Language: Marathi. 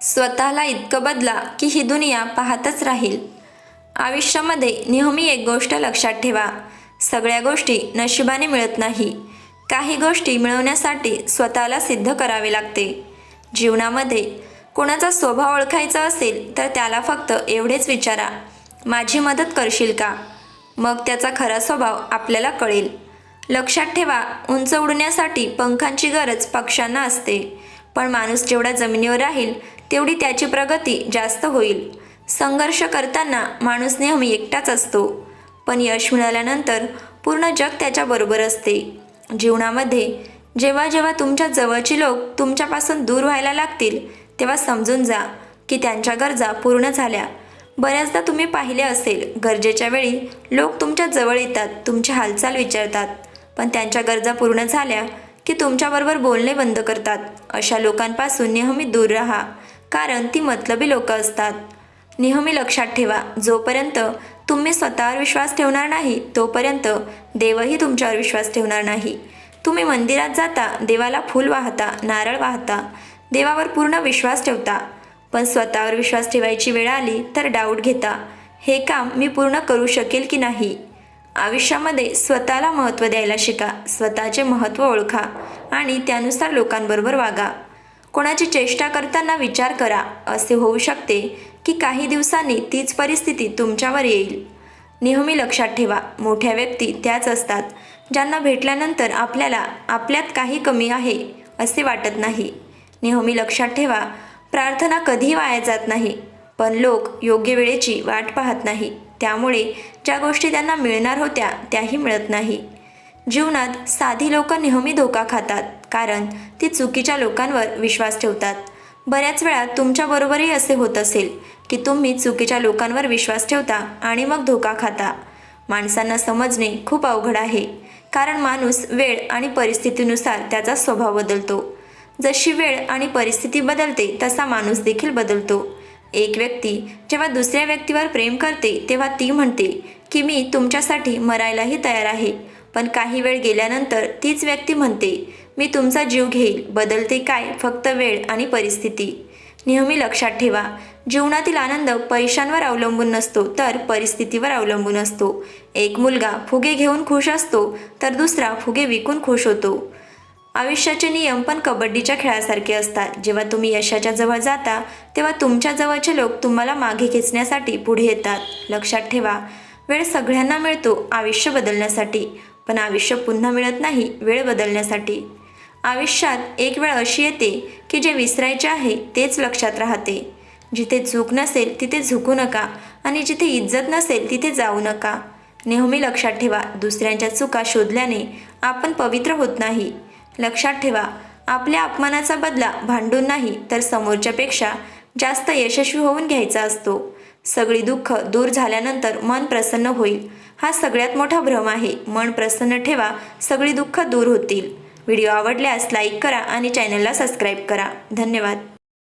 स्वतःला इतकं बदला की ही दुनिया पाहतच राहील. आयुष्यामध्ये नेहमी एक गोष्ट लक्षात ठेवा. सगळ्या गोष्टी नशिबाने मिळत नाही. काही गोष्टी मिळवण्यासाठी स्वतःला सिद्ध करावे लागते. जीवनामध्ये कोणाचा स्वभाव ओळखायचा असेल तर त्याला फक्त एवढेच विचारा माझी मदत करशील का? मग त्याचा खरा स्वभाव आपल्याला कळेल. लक्षात ठेवा उंच उडण्यासाठी पंखांची गरज पक्ष्यांना असते. पण माणूस जेवढा जमिनीवर राहील तेवढी त्याची प्रगती जास्त होईल. संघर्ष करताना माणूस नेहमी एकटाच असतो. पण यश मिळाल्यानंतर पूर्ण जग त्याच्याबरोबर असते. जीवनामध्ये जेव्हा जेव्हा तुमच्या जवळची लोक तुमच्यापासून दूर व्हायला लागतील तेव्हा समजून जा की त्यांच्या गरजा पूर्ण झाल्या. बऱ्याचदा तुम्ही पाहिले असेल गरजेच्या वेळी लोक तुमच्या जवळ येतात तुमची हालचाल विचारतात. पण त्यांच्या गरजा पूर्ण झाल्या की तुमच्याबरोबर बोलणे बंद करतात. अशा लोकांपासून नेहमी दूर राहा. कारण ती मतलबी लोक असतात. नेहमी लक्षात ठेवा जोपर्यंत तुम्ही स्वतःवर विश्वास ठेवणार नाही तोपर्यंत देवही तुमच्यावर विश्वास ठेवणार नाही. तुम्ही मंदिरात जाता देवाला फूल वाहता नारळ वाहता देवावर पूर्ण विश्वास ठेवता. पण स्वतःवर विश्वास ठेवायची वेळ आली तर डाऊट घेता हे काम मी पूर्ण करू शकेल की नाही? आयुष्यामध्ये स्वतःला महत्त्व द्यायला शिका स्वतःचे महत्त्व ओळखा आणि त्यानुसार लोकांबरोबर वागा. कोणाची चेष्टा करताना विचार करा असे होऊ शकते की काही दिवसांनी तीच परिस्थिती तुमच्यावर येईल. नेहमी लक्षात ठेवा मोठ्या व्यक्ती त्याच असतात ज्यांना भेटल्यानंतर आपल्याला आपल्यात काही कमी आहे असे वाटत नाही. नेहमी लक्षात ठेवा प्रार्थना कधीही वाया जात नाही पण लोक योग्य वेळेची वाट पाहत नाही त्यामुळे ज्या गोष्टी त्यांना मिळणार होत्या त्याही मिळत नाही. जीवनात साधी लोक नेहमी धोका खातात कारण ती चुकीच्या लोकांवर विश्वास ठेवतात. बऱ्याच वेळा तुमच्याबरोबरही असे होत असेल की तुम्ही चुकीच्या लोकांवर विश्वास ठेवता आणि मग धोका खाता. माणसांना समजणे खूप अवघड आहे कारण माणूस वेळ आणि परिस्थितीनुसार त्याचा स्वभाव बदलतो. जशी वेळ आणि परिस्थिती बदलते तसा माणूस देखील बदलतो. एक व्यक्ती जेव्हा दुसऱ्या व्यक्तीवर प्रेम करते तेव्हा ती म्हणते की मी तुमच्यासाठी मरायलाही तयार आहे. पण काही वेळ गेल्यानंतर तीच व्यक्ती म्हणते मी तुमचा जीव घेईल. बदलते काय? फक्त वेळ आणि परिस्थिती. नेहमी लक्षात ठेवा जीवनातील आनंद पैशांवर अवलंबून नसतो तर परिस्थितीवर अवलंबून असतो. एक मुलगा फुगे घेऊन खुश असतो तर दुसरा फुगे विकून खुश होतो. आयुष्याचे नियम पण कबड्डीच्या खेळासारखे असतात. जेव्हा तुम्ही यशाच्या जवळ जाता तेव्हा तुमच्या जवळचे लोक तुम्हाला मागे खेचण्यासाठी पुढे येतात. लक्षात ठेवा वेळ सगळ्यांना मिळतो आयुष्य बदलण्यासाठी. पण आयुष्य पुन्हा मिळत नाही वेळ बदलण्यासाठी. आयुष्यात एक वेळ अशी येते की जे विसरायचे आहे तेच लक्षात राहते. जिथे चूक नसेल तिथे झुकू नका आणि जिथे इज्जत नसेल तिथे जाऊ नका. नेहमी लक्षात ठेवा दुसऱ्यांच्या चुका शोधल्याने आपण पवित्र होत नाही. लक्षात ठेवा आपल्या अपमानाचा बदला भांडून नाही तर समोरच्यापेक्षा जास्त यशस्वी होऊन घ्यायचा असतो. सगळी दुःख दूर झाल्यानंतर मन प्रसन्न होईल. हा सगळ्यात मोठा भ्रम आहे. मन प्रसन्न ठेवा सगळी दुःख दूर होतील. व्हिडिओ आवडल्यास लाईक करा आणि चॅनलला सबस्क्राईब करा. धन्यवाद.